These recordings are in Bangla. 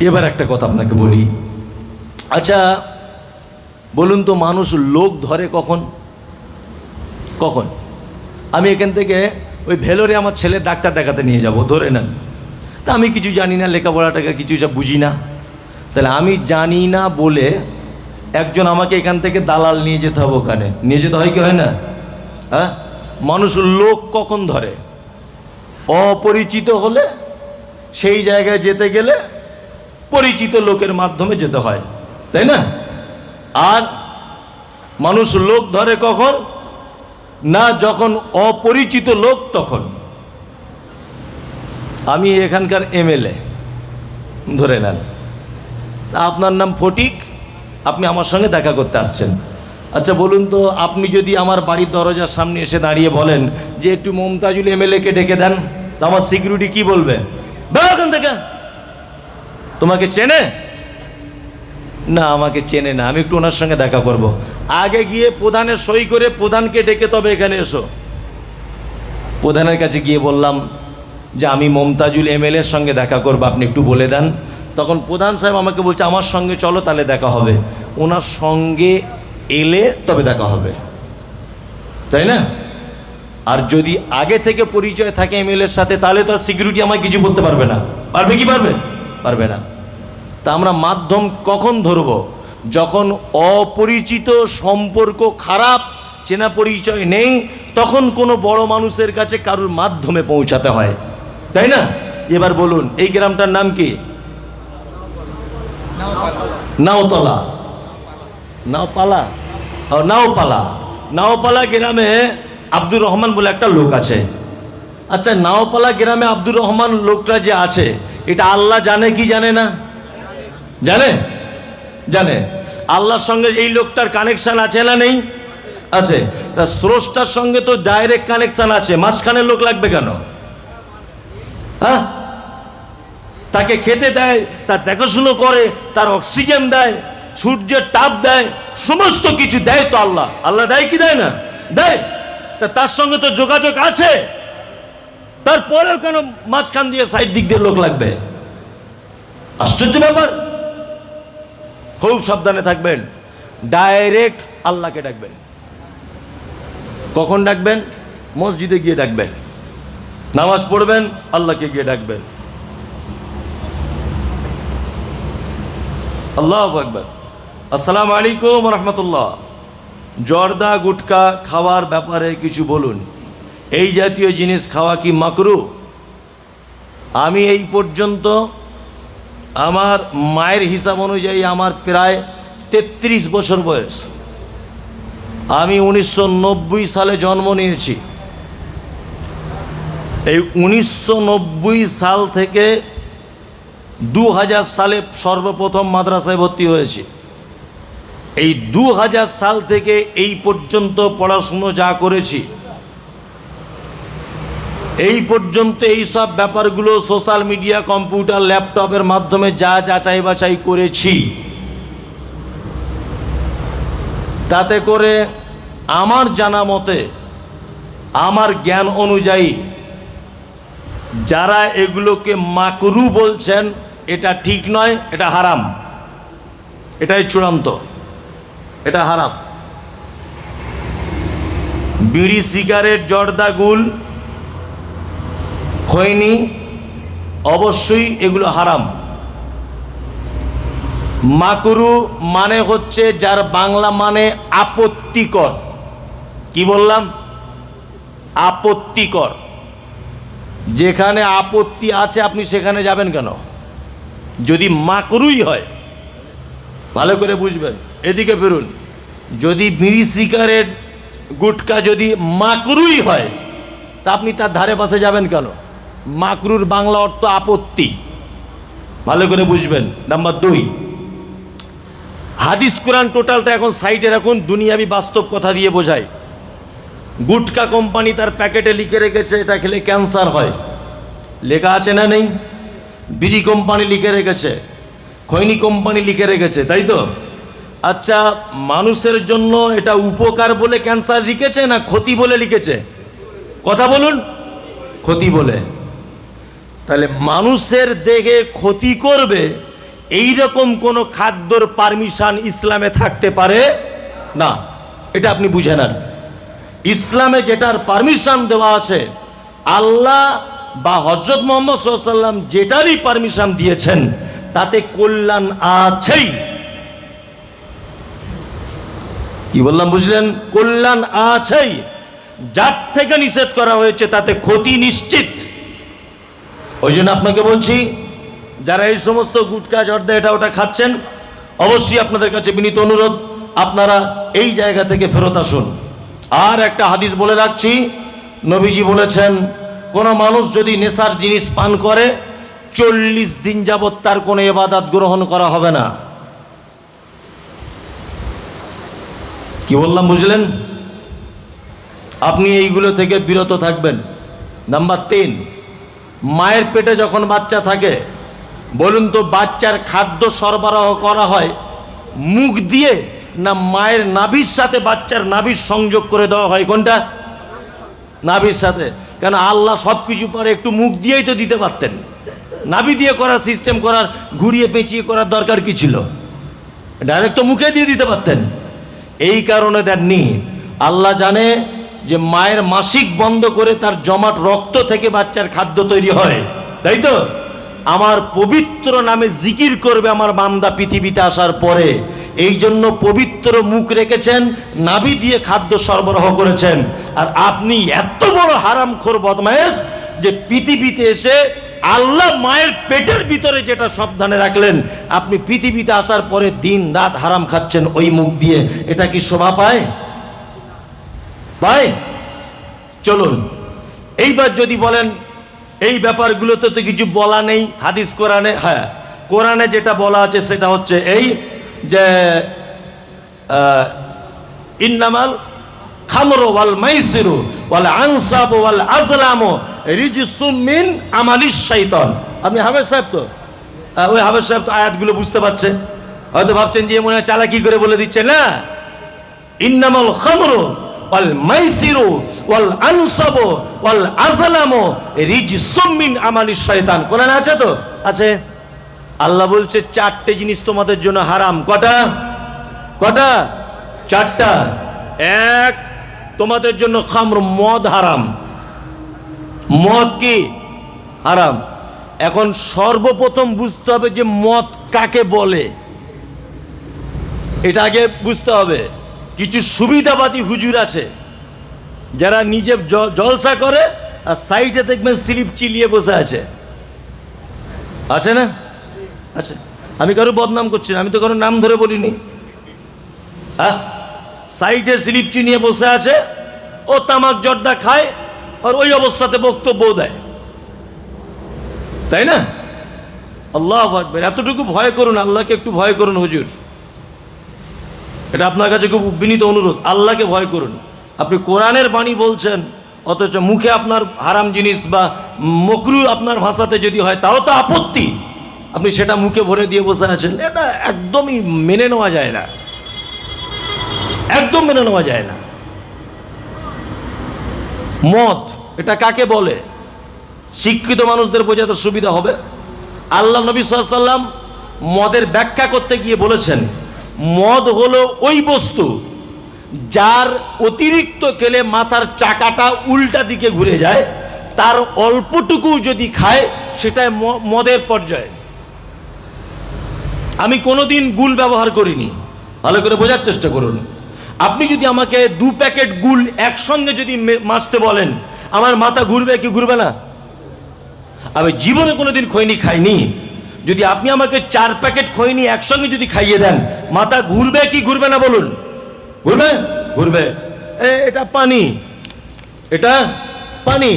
এবার একটা কথা আপনাকে বলি। আচ্ছা বলুন তো মানুষ লোক ধরে কখন? কখন? আমি এখান থেকে ওই ভেলোরে আমার ছেলে ডাক্তার দেখাতে নিয়ে যাব, ধরে নেন। তা আমি কিছু জানি না, লেখাপড়াটাকে কিছু বুঝি না। তাহলে আমি জানি না বলে একজন আমাকে এখান থেকে দালাল নিয়ে যেতে হবে ওখানে। নিয়ে যেতে হয় কি হয় না? হ্যাঁ? মানুষ লোক কখন ধরে? অপরিচিত হলে সেই জায়গায় যেতে গেলে পরিচিত লোকের মাধ্যমে যেতে হয়, তাই না? আর মানুষ লোক ধরে কখন? না যখন অপরিচিত লোক তখন। আমি এখানকার এমএলএ, ধরে নেন। আপনার নাম ফটিক, আপনি আমার সঙ্গে দেখা করতে আসছেন। আচ্ছা বলুন তো, আপনি যদি আমার বাড়ির দরজার সামনে এসে দাঁড়িয়ে বলেন যে একটু মমতাজুল এমএলএকে ডেকে দেন, তা আমার সিকিউরিটি কি বলবে? বের ওখান থেকে। তোমাকে চেনে? না, আমাকে চেনে না। আমি একটু ওনার সঙ্গে দেখা করব। আগে গিয়ে প্রধানের সই করে প্রধানকে ডেকে তবে এখানে এসো। প্রধানের কাছে গিয়ে বললাম যে আমি মমতাজুল এমএলএর সঙ্গে দেখা করব, আপনি একটু বলে দেন। তখন প্রধান সাহেব আমাকে বলছে, আমার সঙ্গে চলো, তাহলে দেখা হবে। ওনার সঙ্গে এলে তবে দেখা হবে। তাই না? আর যদি আগে থেকে পরিচয় থাকে এমএলএর সাথে, তাহলে তো সিকিউরিটি আমায় কিছু করতে পারবে না। পারবে কি পারবে? পারবে না। তা আমরা মাধ্যম কখন ধরব? যখন অপরিচিত সম্পর্ক খারাপ, চেনা পরিচয় নেই, তখন কোনো বড় মানুষের কাছে কারোর মাধ্যমে পৌঁছাতে হয়। তাই না? এবার বলুন, এই গ্রামটার নাম কি? নাওতলা। নাওপালা। নাওপালা। নাওপালা গ্রামে আব্দুর রহমান বলে একটা লোক আছে। আচ্ছা নাওপালা গ্রামে আব্দুর রহমান লোকটা যে আছে এটা আল্লাহ জানে কি জানে না? জানে? জানে। আল্লাহর সঙ্গে এই লোকটার কানেকশন আছে না নেই? আছে। তা স্রষ্টার সঙ্গে তো ডাইরেক্ট কানেকশন আছে। মাঝখানে লোক লাগবে কেন? হ্যাঁ? তাকে খেতে দেয়, তার দেখাশুনো করে, তার অক্সিজেন দেয়, সূর্যের তাপ দেয়, সমস্ত কিছু দেয় তো আল্লাহ। আল্লাহ দেয় কি দেয় না? দেয়। তা তার সঙ্গে তো যোগাযোগ আছে। তারপরেও কেন মাঝখান দিয়ে সাইড দিক দিয়ে লোক লাগবে? আশ্চর্য ব্যাপার। খুব সাবধানে থাকবেন। ডাইরেক্ট আল্লাহকে ডাকবেন। কখন ডাকবেন? মসজিদে গিয়ে ডাকবেন। নামাজ পড়বেন, আল্লাহকে গিয়ে ডাকবেন। আল্লাহ আকবর। আসসালামু আলাইকুম রহমতুল্লাহ। জর্দা, গুটকা খাওয়ার ব্যাপারে কিছু বলুন। এই জাতীয় জিনিস খাওয়া কি মাকরু? আমি এই পর্যন্ত আমার মায়ের হিসাব অনুযায়ী আমার প্রায় তেত্রিশ বছর বয়স। আমি উনিশশো নব্বই সালে জন্ম নিয়েছি। এই উনিশশো নব্বই সাল থেকে দু হাজার সালে সর্বপ্রথম মাদ্রাসায় ভর্তি হয়েছি। এই দু হাজার সাল থেকে এই পর্যন্ত পড়াশুনো যা করেছি এই পর্যন্ত এই সব ব্যাপারগুলো সোশ্যাল মিডিয়া, কম্পিউটার, ল্যাপটপের মাধ্যমে যা যাচাই বাছাই করেছি। তাতে করে আমার জানা মতে, আমার জ্ঞান অনুযায়ী যারা এগুলোকে মাকরু বলছেন, এটা ঠিক নয়, এটা হারাম। এটাই চূড়ান্ত। এটা হারাম। বিড়ি, সিগারেট, জর্দা, গুল খৈনি অবশ্যই এগুলো হারাম। মাকুরু মানে হচ্ছে যার বাংলা মানে আপত্তিকর। কি বললাম? আপত্তিকর। যেখানে আপত্তি আছে, আপনি সেখানে যাবেন কেন? যদি মাকরুই হয়, ভালো করে বুঝবেন। এদিকে ফিরুন, যদি বিড়ি সিগারেট গুটকা যদি মাকরুই হয়, তা আপনি তার ধারে পাশে যাবেন কেন? মাকরুর বাংলা অর্থ আপত্তি। ভালো করে বুঝবেন। নাম্বার দুই, হাদিস কোরআন টোটালটা এখন সাইটে রাখুন, দুনিয়াবি বাস্তব কথা দিয়ে বোঝায়। গুটকা কোম্পানি তার প্যাকেটে লিখে রেখেছে, এটা খেলে ক্যান্সার হয়। লেখা আছে না নেই? বিড়ি কোম্পানি লিখে রেখেছে, খৈনি কোম্পানি লিখে রেখেছে, তাই তো? আচ্ছা মানুষের জন্য এটা উপকার বলে ক্যান্সার লিখেছে না ক্ষতি বলে লিখেছে? কথা বলুন। ক্ষতি বলে। তাহলে মানুষের দেহে ক্ষতি করবে এই রকম কোনো খাদ্যর পারমিশন ইসলামে থাকতে পারে? না। এটা আপনি বুঝে নেন। ইসলামে যেটার পারমিশন দেওয়া আছে, আল্লাহ বা হজরত মোহাম্মদ সাল্লাম যেটারই পারমিশন দিয়েছেন, তাতে কল্যাণ আছেই। কি বললাম, বুঝলেন? কল্যাণ আছেই। যার থেকে নিষেধ করা হয়েছে, তাতে ক্ষতি নিশ্চিত। ওই জন্য আপনাকে বলছি, যারা এই সমস্ত গুটকা জর্দা এটা ওটা খাচ্ছেন, অবশ্যই আপনাদের কাছে বিনীত অনুরোধ, আপনারা এই জায়গা থেকে ফেরত আসুন। আর একটা হাদিস বলে রাখছি, নবীজি বলেছেন, কোনো মানুষ যদি নেশার জিনিস পান করে, চল্লিশ দিন যাবৎ তার কোনো এবাদাত গ্রহণ করা হবে না। কি বললাম, বুঝলেন? আপনি এইগুলো থেকে বিরত থাকবেন। নাম্বার তিন মায়ের পেটে যখন বাচ্চা থাকে, বলুন তো বাচ্চার খাদ্য সরবরাহ করা হয়, মুখ দিয়ে না মায়ের নাভির সাথে বাচ্চার নাভির সংযোগ করে দেওয়া হয়? কোনটা? নাভির সাথে। কেন আল্লাহ সব কিছু পরে একটু মুখ দিয়েই তো দিতে পারতেন। নাভি দিয়ে করার সিস্টেম করার ঘুরিয়ে পেঁচিয়ে করার দরকার কি ছিল? ডাইরেক্ট তো মুখে দিয়ে দিতে পারতেন। এই কারণে দেননি। আল্লাহ জানে যে মায়ের মাসিক বন্ধ করে তার জমাট রক্ত থেকে বাচ্চার খাদ্য তৈরি হয়। তাই তো? আমার পবিত্র নামে জিকির করবে আমার বান্দা পৃথিবীতে আসার পরে। এই জন্য পবিত্র মুখ রেখেছেন, নাভি দিয়ে খাদ্য সরবরাহ করেছেন। আর আপনি এত বড় হারামখোর বদমায়েশ যে পৃথিবীতে এসে আল্লাহ মায়ের পেটের ভিতরে যেটা সাবধানে রাখলেন, আপনি পৃথিবীতে আসার পরে দিন রাত হারাম খাচ্ছেন ওই মুখ দিয়ে। এটা কি শোভা পায়? পায় চলুন। এইবার যদি বলেন, এই ব্যাপারগুলোতে তো কিছু বলা নেই, হাদিস কোরআনে হ্যাঁ কোরআনে যেটা বলা আছে সেটা হচ্ছে এই যে ইন্নামাল খামর ওয়াল মাইসিরু ওয়াল আনসাব ওয়াল আজলামু রিজসুম মিন আমালিশ শাইতান। আপনি হাফেজ সাহেব তো? ওই হাফেজ সাহেব তো আয়াতগুলো বুঝতে পারছে। হয়তো ভাবছেন যে মনে হয় চালাকি করে বলে দিচ্ছে। না। ইন্নামাল খামরু ওয়াল মাইসিরু ওয়াল আনসাবু ওয়াল আজলামু রিজসুম মিন আমালিশ শাইতান কোরআনে আছে তো? আছে। আল্লাহ বলছে চারটে জিনিস তোমাদের জন্য হারাম। কটা? কটা? চারটা। এক তোমাদের জন্য খামর মদ হারাম। মদ কি? হারাম। এখন সর্বপ্রথম বুঝতে হবে যে মদ কাকে বলে। এটা আগে বুঝতে হবে। কিছু সুবিধাবাদী হুজুর আছে, যারা নিজে জলসা করে আর সাইডে দেখবেন স্লিপ চিলিয়ে বসে আছে। আছে না? আচ্ছা আমি কারও বদনাম করছি না, আমি তো কারও নাম ধরে বলিনি। হ্যাঁ? সাইডে স্লিপ চিনিয়ে বসে আছে, ও তামাক জর্দা খায় আর ওই অবস্থাতে বক্তব্য দেয়। তাই না? আল্লাহ এতটুকু ভয় করুন, আল্লাহকে একটু ভয় করুন হুজুর। এটা আপনার কাছে খুব বিনীত অনুরোধ। আল্লাহকে ভয় করুন। আপনি কোরআনের বাণী বলছেন, অথচ মুখে আপনার হারাম জিনিস বা মকরু আপনার ভাষাতে যদি হয় তাও তো আপত্তি। আপনি সেটা মুখে ভরে দিয়ে বসে আছেন। এটা একদমই মেনে নেওয়া যায় না। একদম মেনে নেওয়া যায় না। মদ, এটা কাকে বলে? শিক্ষিত মানুষদের বোঝাতে সুবিধা হবে। আল্লাহ নবী সাল্লাম মদের ব্যাখ্যা করতে গিয়ে বলেছেন মদ হলো ওই বস্তু যার অতিরিক্ত খেলে মাথার চাকাটা উল্টা দিকে ঘুরে যায়, তার অল্পটুকু যদি খায়, সেটাই মদের পর্যায়ে। আমি কোনোদিন গুল ব্যবহার করিনি। ভালো করে বোঝার চেষ্টা করুন। আপনি যদি আমাকে দু প্যাকেট গুল একসঙ্গে যদি মাছতে বলেন, আমার মাথা ঘুরবে কি ঘুরবে না? আমি জীবনে কোনোদিন খৈনি খাইনি। যদি আপনি আমাকে চার প্যাকেট খৈনি একসঙ্গে যদি খাইয়ে দেন মাথা ঘুরবে কি ঘুরবে না বলুন? ঘুরবে? ঘুরবে। এটা পানি। এটা পানি।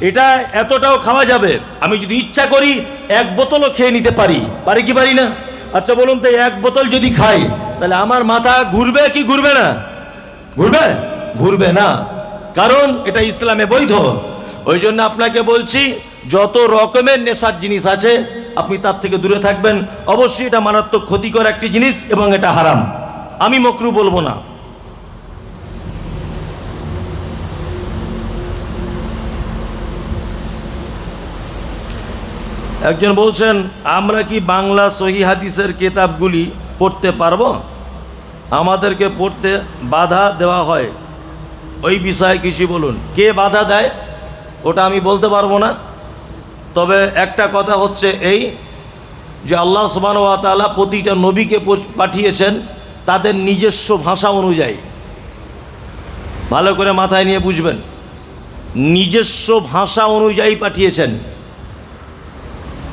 এটা এতটাও খাওয়া যাবে। আমি যদি ইচ্ছা করি, এক বোতলও খেয়ে নিতে পারি। পারি কি পারি না? আচ্ছা বলুন তো, এক বোতল যদি খাই, তাহলে আমার মাথা ঘুরবে কি ঘুরবে না? ঘুরবে? ঘুরবে না। কারণ এটা ইসলামে বৈধ। ওই জন্য আপনাকে বলছি যত রকমের নেশার জিনিস আছে, আপনি তার থেকে দূরে থাকবেন। অবশ্যই এটা মারাত্মক ক্ষতিকর একটি জিনিস এবং এটা হারাম। আমি মকরু বলব না। একজন বলছেন, আমরা কি বাংলা সহি হাদিসের কেতাবগুলি পড়তে পারব? আমাদেরকে পড়তে বাধা দেওয়া হয়। ওই বিষয়ে কিছু বলুন। কে বাধা দেয়? ওটা আমি বলতে পারব না। তবে একটা কথা হচ্ছে এই যে আল্লাহ সুবান তাআলা প্রতিটা নবীকে পাঠিয়েছেন তাদের নিজস্ব ভাষা অনুযায়ী। ভালো করে মাথায় নিয়ে বুঝবেন। নিজস্ব ভাষা অনুযায়ী পাঠিয়েছেন।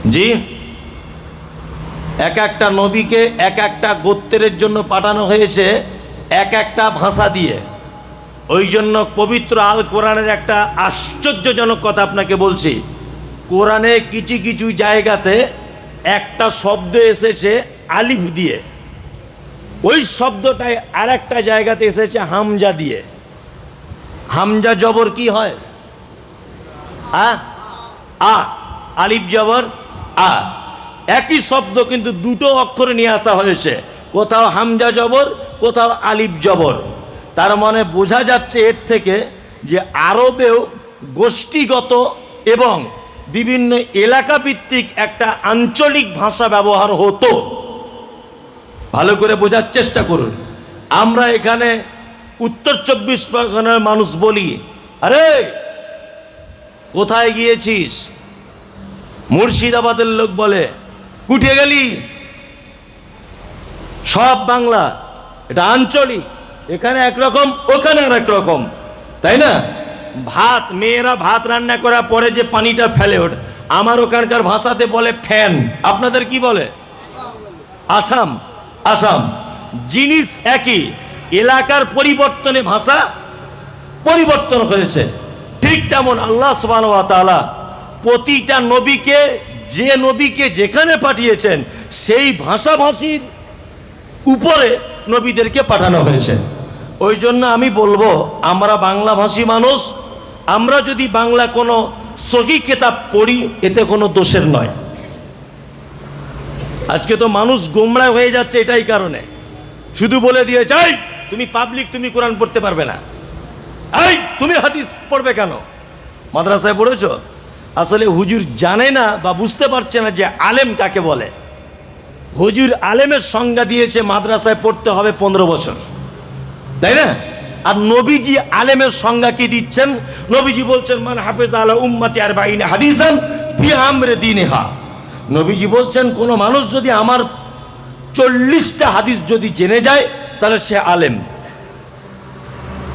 জি? এক একটা নবীকে এক একটা গোত্রের জন্য পাঠানো হয়েছে এক একটা ভাষা দিয়ে। ওই জন্য পবিত্র আল কোরআনের একটা আশ্চর্যজনক কথা আপনাকে বলছি। কোরআনে কিছু কিছু জায়গাতে একটা শব্দ এসেছে আলিফ দিয়ে। ওই শব্দটাই আর একটা জায়গাতে এসেছে হামজা দিয়ে। হামজা জবর কি হয়? আ? আ। আলিফ জবর? আ। একই শব্দ কিন্তু দুটো অক্ষরে নিয়ে আসা হয়েছে। কোথাও হামজা জবর, কোথাও আলিফ জবর। তার মানে বোঝা যাচ্ছে এর থেকে যে আরবেও গোষ্ঠীগত এবং বিভিন্ন এলাকা ভিত্তিক একটা আঞ্চলিক ভাষা ব্যবহার হতো। ভালো করে বোঝার চেষ্টা করুন। আমরা এখানে উত্তর চব্বিশ পরগনার মানুষ বলি। আরে, কোথায় গিয়েছিস? মুর্শিদাবাদের লোক বলে, কুঠে গেলি? সব বাংলা। এটা আঞ্চলিক। এখানে একরকম, ওখানে আর এক রকম। তাই না? ভাত, মেয়েরা ভাত রান্না করার পরে যে পানিটা ফেলে ওঠে। আমার ওখানকার ভাষাতে বলে ফ্যান। আপনাদের কি বলে? আসাম। আসাম। জিনিস একই। এলাকার পরিবর্তনে ভাষা পরিবর্তন হয়েছে। ঠিক তেমন আল্লাহ সুবাহ প্রতিটা নবীকে, যে নবীকে যেখানে পাঠিয়েছেন, সেই ভাষাভাষীর উপরে নবীদেরকে পাঠানো হয়েছে। ওই জন্য আমি বলব, আমরা বাংলাভাষী মানুষ আমরা যদি বাংলা কোনো সহি কেতাব পড়ি, এতে কোনো দোষের নয়। আজকে তো মানুষ গোমড়া হয়ে যাচ্ছে এটাই কারণে। শুধু বলে দিয়ে চাই তুমি পাবলিক তুমি কোরআন পড়তে পারবে না। এই, তুমি হাদিস পড়বে কেন? মাদ্রাসায় পড়েছ? আসলে হুজুর জানে না বা বুঝতে পারছে না যে আলেম কাকে বলে। হুজুর আলেমের সংজ্ঞা দিয়েছে, মাদ্রাসায় পড়তে হবে পনেরো বছর। তাই না? আর নবীজি আলেমের সংজ্ঞা কি দিচ্ছেন? নবীজি বলছেন, মান হাফেজ আলা উম্মাতি আর বাইনে হাদিসান ফি আমরে দিনেহা। নবীজি বলছেন, কোনো মানুষ যদি আমার চল্লিশটা হাদিস যদি জেনে যায়, তাহলে সে আলেম।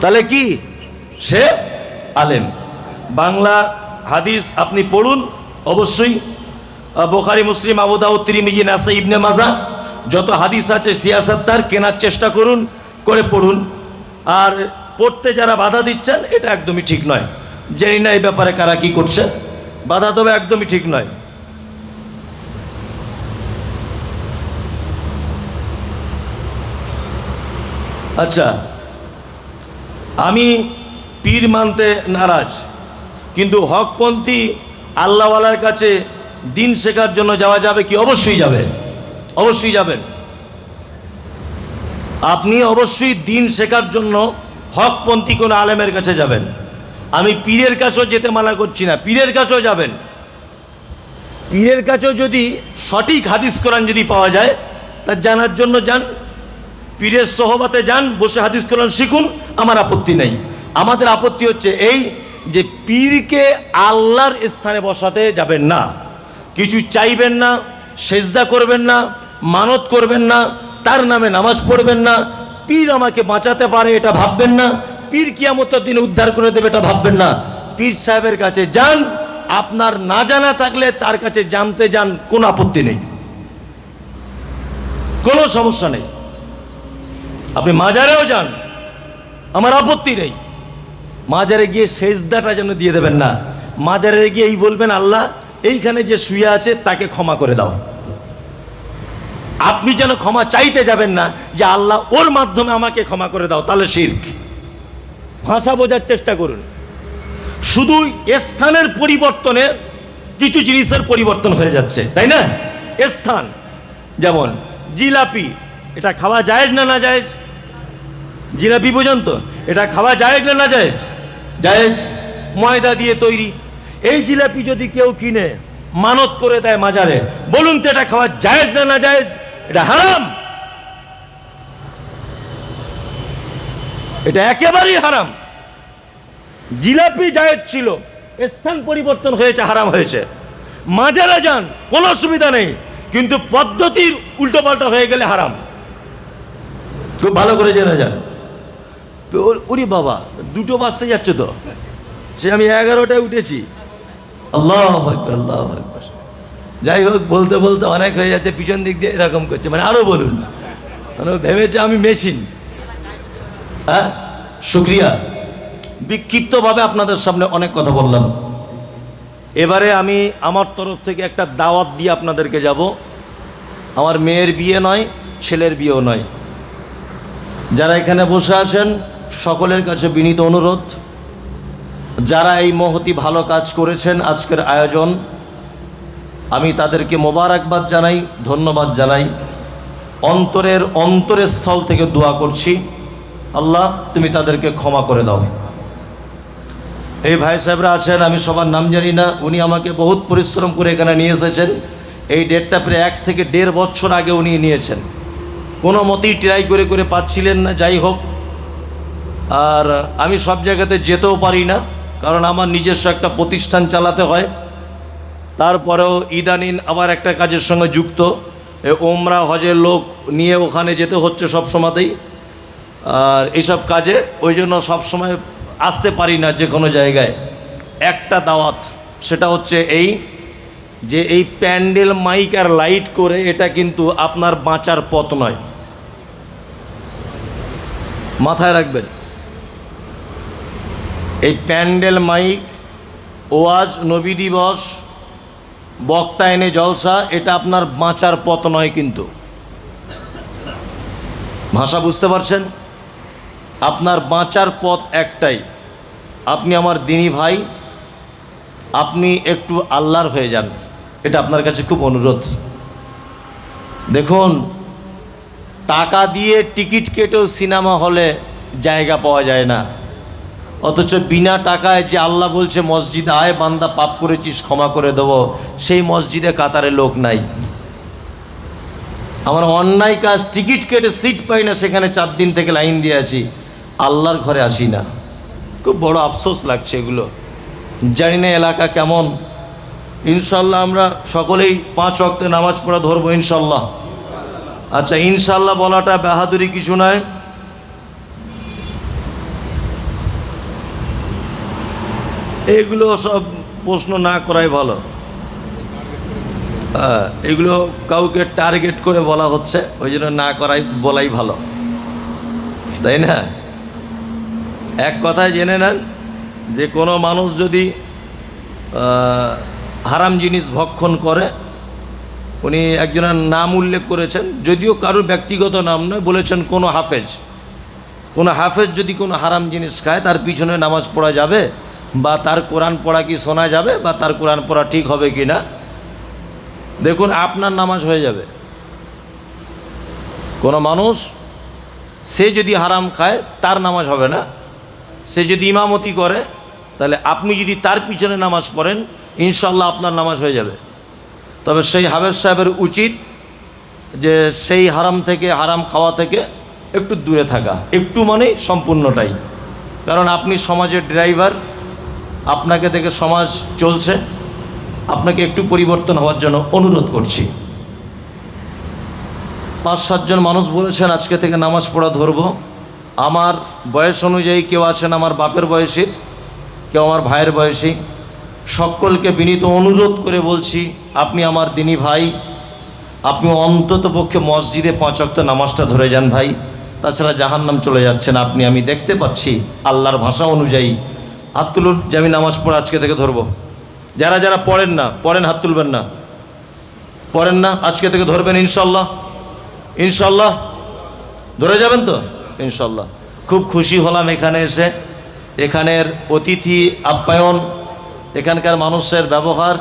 তাহলে কি? সে আলেম। বাংলা হাদিস আপনি পড়ুন, অবশ্যই। বোখারি, মুসলিম আবুদাউ তিরিমিজি নাসা ইবনে মাজা, যত হাদিস আছে সিয়াসত্তার কেনার চেষ্টা করুন, করে পড়ুন। আর পড়তে যারা বাধা দিচ্ছেন, এটা একদমই ঠিক নয়। জানি না এই ব্যাপারে কারা কি করছে। বাধা তবে একদমই ঠিক নয়। আচ্ছা আমি পীর মানতে নারাজ, কিন্তু হকপন্থী আল্লাহওয়ালার কাছে দিন শেখার জন্য যাওয়া যাবে কি? অবশ্যই যাবে। অবশ্যই যাবেন। আপনি অবশ্যই দিন শেখার জন্য হকপন্থী কোনো আলেমের কাছে যাবেন। আমি পীরের কাছেও যেতে মানা করছি না। পীরের কাছেও যাবেন। পীরের কাছেও যদি সঠিক হাদিস কোরআন যদি পাওয়া যায়, তা জানার জন্য যান, পীরের সহবাতে যান, বসে হাদিস কোরআন শিখুন, আমার আপত্তি নেই। আমাদের আপত্তি হচ্ছে এই যে পীরকে আল্লাহর স্থানে বসাতে যাবেন না। কিছু চাইবেন না, সেজদা করবেন না, মানত করবেন না তার নামে নামাজ পড়বেন না। পীর আমাকে বাঁচাতে পারে, এটা ভাববেন না। পীর কিয়ামতের দিন উদ্ধার করে দেবে, এটা ভাববেন না। পীর সাহেবের কাছে যান, আপনার না জানা থাকলে তার কাছে জানতে যান, কোনো আপত্তি নেই। কোনো সমস্যা নেই। আপনি মাজারেও যান, আমার আপত্তি নেই। মাজারে গিয়ে সেজদাটা যেন দিয়ে দেবেন না। মাজারে গিয়ে এই বলবেন, আল্লাহ, এইখানে যে শুয়ে আছে, তাকে ক্ষমা করে দাও। আপনি যেন ক্ষমা চাইতে যাবেন না, যে আল্লাহ ওর মাধ্যমে আমাকে ক্ষমা করে দাও, তাহলে শির্ক। ভাষা বোঝার চেষ্টা করুন। শুধু স্থানের পরিবর্তনে কিছু জিনিসের পরিবর্তন হয়ে যাচ্ছে, তাই না? স্থান, যেমন জিলাপি, এটা খাওয়া যায় না না যায় জিলাপি পর্যন্ত এটা খাওয়া যায় না না যায় জায়েজ। ময়দা দিয়ে তৈরি। এই জিলাপি যদি কেউ কিনে, মানত করে দেয় মাজারে, বলুন তো এটা খাওয়া জায়েজ না না জায়েজ? এটা হারাম। এটা একেবারেই হারাম। জিলাপি জায়েজ ছিল স্থান পরিবর্তন হয়েছে হারাম হয়েছে। মাজারে যান কোনো অসুবিধা নেই কিন্তু পদ্ধতির উল্টোপাল্টা হয়ে গেলে হারাম। খুব ভালো করে জেনে যান। ওর- ওরে বাবা দুটো বাঁচতে যাচ্ছে তো। সে আমি এগারোটায় উঠেছি। আল্লাহ আল্লাহ যাই হোক, বলতে বলতে অনেক হয়ে যাচ্ছে, পিছন দিক দিয়ে এরকম করছে। মানে আরও বলুন। মানে ভেবেছে আমি মেশিন। হ্যাঁ? শুক্রিয়া। বিক্ষিপ্তভাবে আপনাদের সামনে অনেক কথা বললাম। এবারে আমি আমার তরফ থেকে একটা দাওয়াত দিয়ে আপনাদেরকে যাব। আমার মেয়ের বিয়ে নয়, ছেলের বিয়েও নয়। যারা এখানে বসে আছেন, সকলের কাছে বিনীত অনুরোধ। যারা এই মহতি ভালো কাজ করেছেন, আজকের আয়োজন আমি তাদেরকে মোবারকবাদ জানাই, ধন্যবাদ জানাই। অন্তরের অন্তরের স্থল থেকে দোয়া করছি। আল্লাহ, তুমি তাদেরকে ক্ষমা করে দাও। এই ভাই সাহেবরা আছেন, আমি সবার নাম জানি না, উনি আমাকে বহুত পরিশ্রম করে এখানে নিয়ে এসেছেন। এই ডেটটা প্রায় এক থেকে দেড় বছর আগে উনি নিয়েছেন। কোনো মতেই ট্রাই করে করে পাচ্ছিলেন না, যাই হোক। আর আমি সব জায়গাতে যেতেও পারি না, কারণ আমার নিজস্ব একটা প্রতিষ্ঠান চালাতে হয়। তারপরেও ইদানিন আবার একটা কাজের সঙ্গে যুক্ত। ওমরা হজের লোক নিয়ে ওখানে যেতে হচ্ছে সব সময়তেই। আর এইসব কাজে ওই জন্য সবসময় আসতে পারি না যে কোনো জায়গায়। একটা দাওয়াত, সেটা হচ্ছে এই যে এই প্যান্ডেল মাইক আর লাইট করে এটা কিন্তু আপনার বাঁচার পথ নয়। মাথায় রাখবেন। এই প্যান্ডেল মাইক, ওয়াজ, নবী দিবস বক্তা এনে জলসা, এটা আপনার বাঁচার পথ নয় কিন্তু। ভাষা বুঝতে পারছেন? আপনার বাঁচার পথ একটাই। আপনি আমার দিনী ভাই, আপনি একটু আল্লাহর হয়ে যান। এটা আপনার কাছে খুব অনুরোধ। দেখুন, টাকা দিয়ে টিকিট কেটেও সিনেমা হলে জায়গা পাওয়া যায় না। অথচ বিনা টাকায় যে আল্লাহ বলছে, মসজিদে আয়, বান্দা পাপ করেছিস, ক্ষমা করে দেবো। সেই মসজিদে কাতারে লোক নাই। আমার অন্যায় কাজ, টিকিট কেটে সিট পাই না, সেখানে চার দিন থেকে লাইন দিয়ে আছি। আল্লাহর ঘরে আসি না। খুব বড় আফসোস লাগছে এগুলো। জানি না এলাকা কেমন। ইনশাল্লাহ আমরা সকলেই পাঁচ অক্টে নামাজ পড়া ধরবো, ইনশাল্লাহ। আচ্ছা ইনশাল্লাহ বলাটা বাহাদুরি কিছু নয়। এগুলো সব প্রশ্ন না করাই ভালো। হ্যাঁ, এগুলো কাউকে টার্গেট করে বলা হচ্ছে ওই জন্য না করাই বলাই ভালো। তাই না? এক কথায় জেনে নেন যে কোনো মানুষ যদি হারাম জিনিস ভক্ষণ করে উনি একজনের নাম উল্লেখ করেছেন যদিও কারোর ব্যক্তিগত নাম নয় বলেছেন কোনো হাফেজ। কোনো হাফেজ যদি কোনো হারাম জিনিস খায় তার পিছনে নামাজ পড়া যাবে বা তার কোরআন পড়া কি শোনা যাবে বা তার কোরআন পড়া ঠিক হবে কি না? দেখুন, আপনার নামাজ হয়ে যাবে। কোনো মানুষ, সে যদি হারাম খায়, তার নামাজ হবে না। সে যদি ইমামতি করে, তাহলে আপনি যদি তার পিছনে নামাজ পড়েন ইনশাল্লাহ আপনার নামাজ হয়ে যাবে। তবে সেই হাফেজ সাহেবের উচিত যে সেই হারাম থেকে, হারাম খাওয়া থেকে একটু দূরে থাকা। একটু মানে সম্পূর্ণটাই। কারণ আপনি সমাজের ড্রাইভার আপনাকে দেখে সমাজ চলছে। আপনাকে একটু পরিবর্তন হওয়ার জন্য অনুরোধ করছি। পাঁচ সাতজন মানুষ বলেছেন, আজকে থেকে নামাজ পড়া ধরবো। আমার বয়স অনুযায়ী কেউ আছেন আমার বাপের বয়সীর, কেউ আমার ভাইয়ের বয়সী। সকলকে বিনীত অনুরোধ করে বলছি, আপনি আমার দিনী ভাই, আপনি অন্তত পক্ষে মসজিদে পাঁচ অক্ত নামাজটা ধরে যান ভাই। তাছাড়া জাহান্নাম চলে যাচ্ছেন আপনি, আমি দেখতে পাচ্ছি আল্লাহর ভাষা অনুযায়ী হাত তুলুন, যে আমি নামাজ পড়ে আজকে থেকে ধরবো। যারা যারা পড়েন না, পড়েন, হাত তুলবেন না। পড়েন না, আজকে থেকে ধরবেন, ইনশাল্লাহ। ইনশাল্লাহ। ধরে যাবেন তো? ইনশাল্লাহ। খুব খুশি হলাম এখানে এসে। এখানের অতিথি আপ্যায়ন, এখানকার মানুষের ব্যবহার।